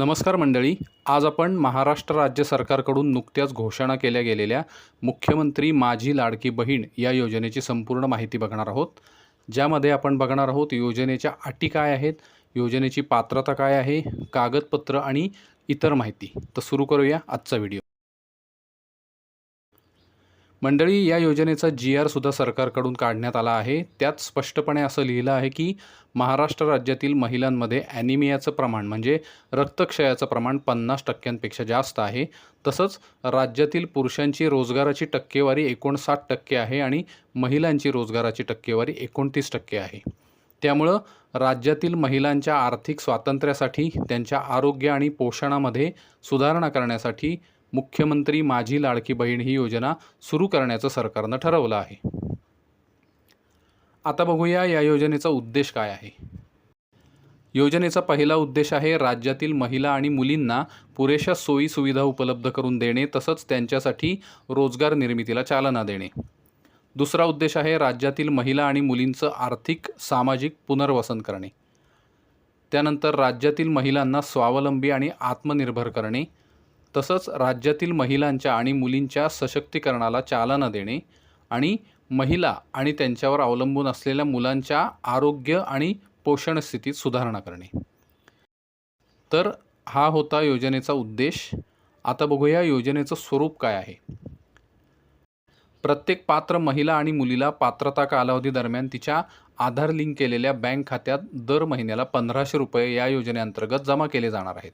नमस्कार मंडळी आज आपण महाराष्ट्र राज्य सरकारकडून नुकत्याच घोषणा केल्या गेलेल्या मुख्यमंत्री माझी लाडकी बहीण या योजनेची संपूर्ण माहिती बघणार आहोत. ज्यामध्ये आपण बघणार आहोत योजनेच्या अटी काय आहेत योजनेची पात्रता काय आहे कागदपत्र आणि इतर माहिती. तर सुरू करूया आजचा व्हिडिओ. मंडळी या योजनेचा जी आर सुद्धा सरकारकडून काढण्यात आला आहे. त्यात स्पष्टपणे असं लिहिलं आहे की महाराष्ट्र राज्यातील महिलांमध्ये ॲनिमियाचं प्रमाण म्हणजे रक्तक्षयाचं प्रमाण पन्नास टक्क्यांपेक्षा जास्त आहे. तसंच राज्यातील पुरुषांची रोजगाराची टक्केवारी एकोणसाठ टक्के आहे आणि महिलांची रोजगाराची टक्केवारी एकोणतीस टक्के आहे. त्यामुळं राज्यातील महिलांच्या आर्थिक स्वातंत्र्यासाठी त्यांच्या आरोग्य आणि पोषणामध्ये सुधारणा करण्यासाठी मुख्यमंत्री माझी लाडकी बहीण ही योजना सुरू करण्याचं सरकारनं ठरवलं आहे. आता बघूया या योजनेचा उद्देश काय आहे. योजनेचा पहिला उद्देश आहे राज्यातील महिला आणि मुलींना पुरेशा सोयी सुविधा उपलब्ध करून देणे तसंच त्यांच्यासाठी रोजगार निर्मितीला चालना देणे. दुसरा उद्देश आहे राज्यातील महिला आणि मुलींचं आर्थिक सामाजिक पुनर्वसन करणे. त्यानंतर राज्यातील महिलांना स्वावलंबी आणि आत्मनिर्भर करणे. तसंच राज्यातील महिलांच्या आणि मुलींच्या सशक्तीकरणाला चालना देणे आणि महिला आणि त्यांच्यावर अवलंबून असलेल्या मुलांच्या आरोग्य आणि पोषण स्थितीत सुधारणा करणे. तर हा होता योजनेचा उद्देश. आता बघूया योजनेचं स्वरूप काय आहे. प्रत्येक पात्र महिला आणि मुलीला पात्रता कालावधी दरम्यान तिच्या आधार लिंक केलेल्या बँक खात्यात दर महिन्याला पंधराशे रुपये या योजनेअंतर्गत जमा केले जाणार आहेत.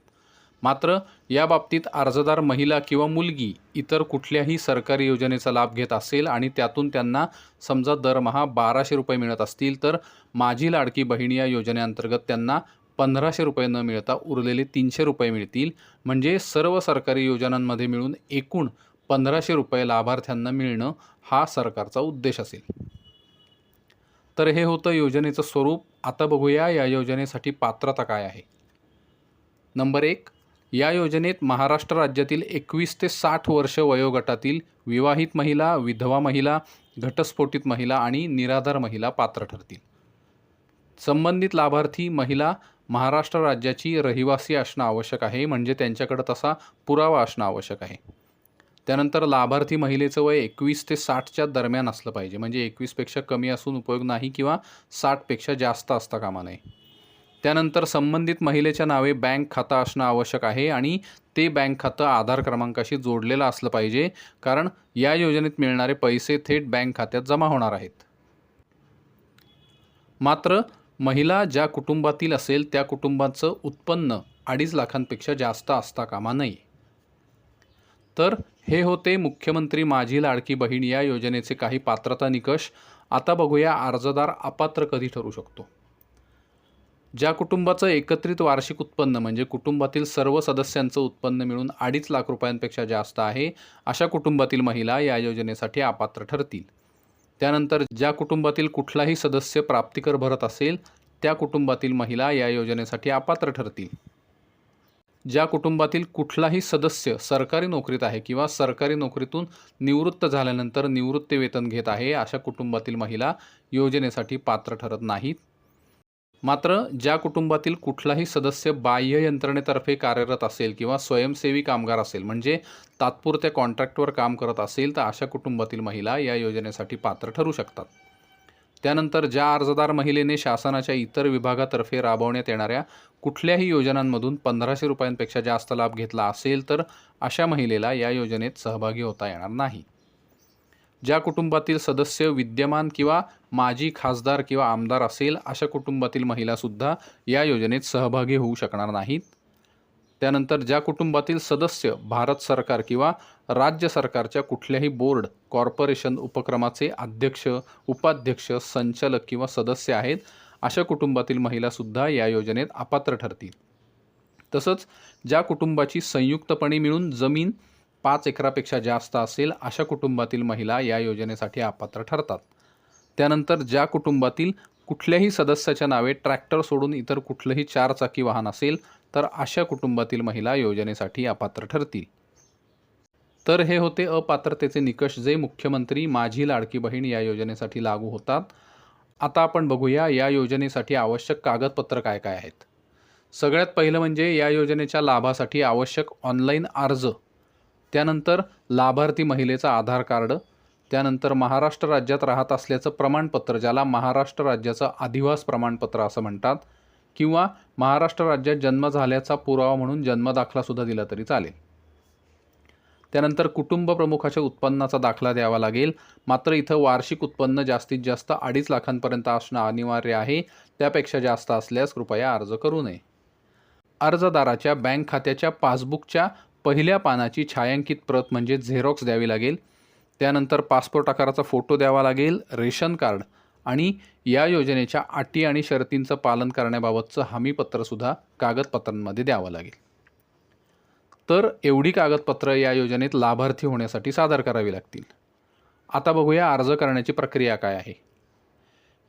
मात्र या बाबतीत अर्जदार महिला किंवा मुलगी इतर कुठल्याही सरकारी योजनेचा लाभ घेत असेल आणि त्यातून त्यांना समजा दरमहा बाराशे रुपये मिळत असतील तर माझी लाडकी बहीण या योजनेअंतर्गत त्यांना पंधराशे रुपये न मिळता उरलेले तीनशे रुपये मिळतील. म्हणजे सर्व सरकारी योजनांमध्ये मिळून एकूण पंधराशे रुपये लाभार्थ्यांना मिळणं हा सरकारचा उद्देश असेल. तर हे होतं योजनेचं स्वरूप. आता बघूया या योजनेसाठी पात्रता काय आहे. नंबर एक या योजनेत महाराष्ट्र राज्यातील एकवीस ते साठ वर्ष वयोगटातील विवाहित महिला विधवा महिला घटस्फोटित महिला आणि निराधार महिला पात्र ठरतील. संबंधित लाभार्थी महिला महाराष्ट्र राज्याची रहिवासी असणं आवश्यक आहे म्हणजे त्यांच्याकडं तसा पुरावा असणं आवश्यक आहे. त्यानंतर लाभार्थी महिलेचं वय एकवीस ते साठच्या दरम्यान असलं पाहिजे म्हणजे एकवीसपेक्षा कमी असून उपयोग नाही किंवा साठपेक्षा जास्त असता कामा नये. त्यानंतर संबंधित महिलेच्या नावे बँक खातं असणं आवश्यक आहे आणि ते बँक खातं आधार क्रमांकाशी जोडलेलं असलं पाहिजे कारण या योजनेत मिळणारे पैसे थेट बँक खात्यात जमा होणार आहेत. मात्र महिला ज्या कुटुंबातील असेल त्या कुटुंबाचं उत्पन्न अडीच लाखांपेक्षा जास्त असता कामा नये. तर हे होते मुख्यमंत्री माझी लाडकी बहीण या योजनेचे काही पात्रता निकष. आता बघूया अर्जदार अपात्र कधी ठरू शकतो. ज्या कुटुंबाचं एकत्रित वार्षिक उत्पन्न म्हणजे कुटुंबातील सर्व सदस्यांचं उत्पन्न मिळून अडीच लाख रुपयांपेक्षा जास्त आहे अशा कुटुंबातील महिला या योजनेसाठी अपात्र ठरतील. त्यानंतर ज्या कुटुंबातील कुठलाही सदस्य प्राप्तिकर भरत असेल त्या कुटुंबातील महिला या योजनेसाठी अपात्र ठरतील. ज्या कुटुंबातील कुठलाही सदस्य सरकारी नोकरीत आहे किंवा सरकारी नोकरीतून निवृत्त झाल्यानंतर निवृत्ती वेतन घेत आहे अशा कुटुंबातील महिला योजनेसाठी पात्र ठरत नाहीत. मात्र ज्या कुटुंबातील कुठलाही सदस्य बाह्य यंत्रणेतर्फे कार्यरत असेल किंवा स्वयंसेवी कामगार असेल म्हणजे तात्पुरत्या कॉन्ट्रॅक्टवर काम करत असेल तर अशा कुटुंबातील महिला या योजनेसाठी पात्र ठरू शकतात. त्यानंतर ज्या अर्जदार महिलेने शासनाच्या इतर विभागातर्फे राबवण्यात येणाऱ्या कुठल्याही योजनांमधून पंधराशे रुपयांपेक्षा जास्त लाभ घेतला असेल तर अशा महिलेला या योजनेत सहभागी होता येणार नाही. ज्या कुटुंबातील सदस्य विद्यमान किंवा माजी खासदार किंवा आमदार असेल अशा कुटुंबातील महिलासुद्धा या योजनेत सहभागी होऊ शकणार नाहीत. त्यानंतर ज्या कुटुंबातील सदस्य भारत सरकार किंवा राज्य सरकारच्या कुठल्याही बोर्ड कॉर्पोरेशन उपक्रमाचे अध्यक्ष उपाध्यक्ष संचालक किंवा सदस्य आहेत अशा कुटुंबातील महिलासुद्धा या योजनेत अपात्र ठरतील. तसंच ज्या कुटुंबाची संयुक्तपणे मिळून जमीन पाच एकरापेक्षा जास्त असेल अशा कुटुंबातील महिला या योजनेसाठी अपात्र ठरतात. त्यानंतर ज्या कुटुंबातील कुठल्याही सदस्याच्या नावे ट्रॅक्टर सोडून इतर कुठलंही चारचाकी वाहन असेल तर अशा कुटुंबातील महिला योजनेसाठी अपात्र ठरतील. तर हे होते अपात्रतेचे निकष जे मुख्यमंत्री माझी लाडकी बहीण या योजनेसाठी लागू होतात. आता आपण बघूया या योजनेसाठी आवश्यक कागदपत्र काय काय आहेत. सगळ्यात पहिलं म्हणजे या योजनेच्या लाभासाठी आवश्यक ऑनलाईन अर्ज. त्यानंतर लाभार्थी महिलेचं आधार कार्ड त्यानंतर महाराष्ट्र राज्यात राहत असल्याचं प्रमाणपत्र ज्याला महाराष्ट्र राज्याचं अधिवास प्रमाणपत्र असं म्हणतात किंवा महाराष्ट्र राज्यात जन्म झाल्याचा पुरावा म्हणून जन्मदाखलासुद्धा दिला तरी चालेल. त्यानंतर कुटुंब प्रमुखाच्या उत्पन्नाचा दाखला द्यावा लागेल. मात्र इथं वार्षिक उत्पन्न जास्तीत जास्त अडीच लाखांपर्यंत असणं अनिवार्य आहे. त्यापेक्षा जास्त असल्यास कृपया अर्ज करू नये. अर्जदाराच्या बँक खात्याच्या पासबुकच्या पहिल्या पानाची छायांकित प्रत म्हणजे झेरॉक्स द्यावी लागेल. त्यानंतर पासपोर्ट आकाराचा फोटो द्यावा लागेल रेशन कार्ड आणि या योजनेच्या अटी आणि शर्तींचं पालन करण्याबाबतचं हमीपत्रसुद्धा कागदपत्रांमध्ये द्यावं लागेल. तर एवढी कागदपत्रं या योजनेत लाभार्थी होण्यासाठी सादर करावी लागतील. आता बघूया अर्ज करण्याची प्रक्रिया काय आहे.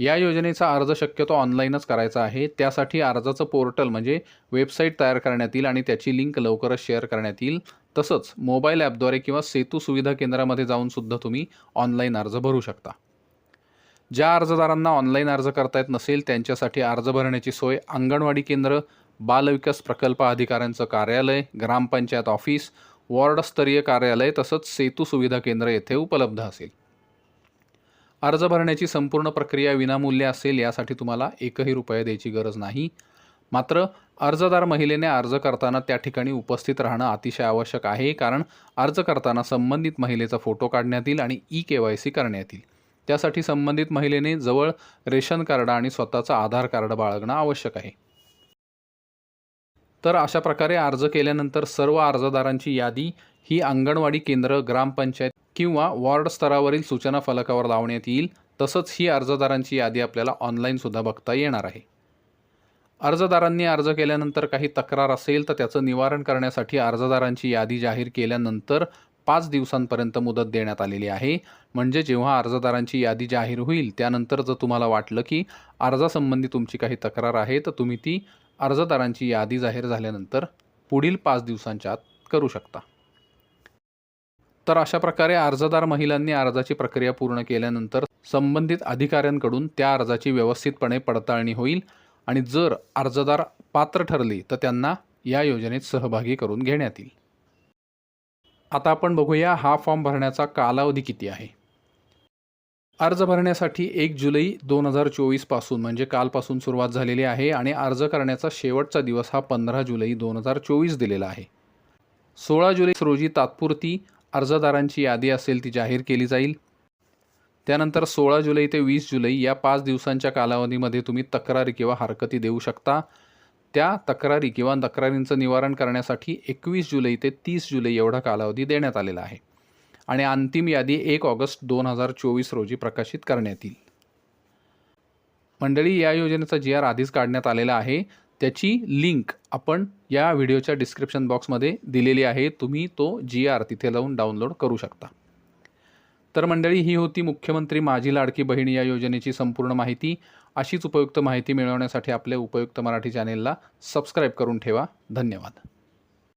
या योजनेचा अर्ज शक्यतो ऑनलाईनच करायचा आहे. त्यासाठी अर्जाचं पोर्टल म्हणजे वेबसाईट तयार करण्यात येईल आणि त्याची लिंक लवकरच शेअर करण्यात येईल. तसंच मोबाईल ॲपद्वारे किंवा सेतू सुविधा केंद्रामध्ये जाऊनसुद्धा तुम्ही ऑनलाईन अर्ज भरू शकता. ज्या अर्जदारांना ऑनलाईन अर्ज करता येत नसेल त्यांच्यासाठी अर्ज भरण्याची सोय अंगणवाडी केंद्र बालविकास प्रकल्प अधिकाऱ्यांचं कार्यालय ग्रामपंचायत ऑफिस वॉर्डस्तरीय कार्यालय तसंच सेतू सुविधा केंद्र येथे उपलब्ध असेल. अर्ज भरण्याची संपूर्ण प्रक्रिया विनामूल्य असेल यासाठी तुम्हाला एकही रुपया द्यायची गरज नाही. मात्र अर्जदार महिलेने अर्ज करताना त्या ठिकाणी उपस्थित राहणं अतिशय आवश्यक आहे कारण अर्ज करताना संबंधित महिलेचा फोटो काढण्यात येईल आणि ई के वाय सी करण्यात येईल. त्यासाठी संबंधित महिलेने जवळ रेशन कार्ड आणि स्वतःचं आधार कार्ड बाळगणं आवश्यक आहे. तर अशा प्रकारे अर्ज केल्यानंतर सर्व अर्जदारांची यादी ही अंगणवाडी केंद्र ग्रामपंचायत किंवा वॉर्ड स्तरावरील सूचना फलकावर लावण्यात येईल तसंच ही अर्जदारांची यादी आपल्याला ऑनलाईनसुद्धा बघता येणार आहे. अर्जदारांनी अर्ज केल्यानंतर काही तक्रार असेल तर त्याचं निवारण करण्यासाठी अर्जदारांची यादी जाहीर केल्यानंतर पाच दिवसांपर्यंत मुदत देण्यात आलेली आहे. म्हणजे जेव्हा अर्जदारांची यादी जाहीर होईल त्यानंतर जर तुम्हाला वाटलं की अर्जासंबंधी तुमची काही तक्रार आहे तर तुम्ही ती अर्जदारांची यादी जाहीर झाल्यानंतर पुढील पाच दिवसांच्या आत करू शकता. तर अशा प्रकारे अर्जदार महिलांनी अर्जाची प्रक्रिया पूर्ण केल्यानंतर संबंधित अधिकाऱ्यांकडून त्या अर्जाची व्यवस्थितपणे पडताळणी होईल आणि जर अर्जदार पात्र ठरली तर त्यांना या योजनेत सहभागी करून घेण्यात येईल. आता आपण बघूया हा फॉर्म भरण्याचा कालावधी किती आहे. अर्ज भरण्यासाठी एक जुलै दोन हजार चोवीसपासून म्हणजे कालपासून सुरुवात झालेली आहे आणि अर्ज करण्याचा शेवटचा दिवस हा पंधरा जुलै दोन हजार चोवीस दिलेला आहे. सोळा जुलै रोजी तात्पुरती अर्जदारांची यादी असेल ती जाहीर केली जाईल. त्यानंतर सोळा जुलै ते वीस जुलै या पाच दिवसांच्या कालावधीमध्ये तुम्ही तक्रारी किंवा हरकती देऊ शकता. त्या तक्रारी किंवा तक्रारींचं निवारण करण्यासाठी एकवीस जुलै ते तीस जुलै एवढा कालावधी देण्यात आलेला आहे आणि अंतिम यादी एक ऑगस्ट दोन हजार चोवीस रोजी प्रकाशित करण्यात येईल. मंडळी या योजनेचा जी आर आधीच काढण्यात आलेला आहे. त्याची लिंक आपण या व्हिडिओच्या डिस्क्रिप्शन बॉक्समध्ये दिलेली आहे. तुम्ही तो जी आर तिथे जाऊन डाउनलोड करू शकता. तर मंडळी ही होती मुख्यमंत्री माझी लाडकी बहीण या योजनेची संपूर्ण माहिती. अशीच उपयुक्त माहिती मिळवण्यासाठी आपल्या उपयुक्त मराठी चॅनेलला सबस्क्राईब करून ठेवा. धन्यवाद.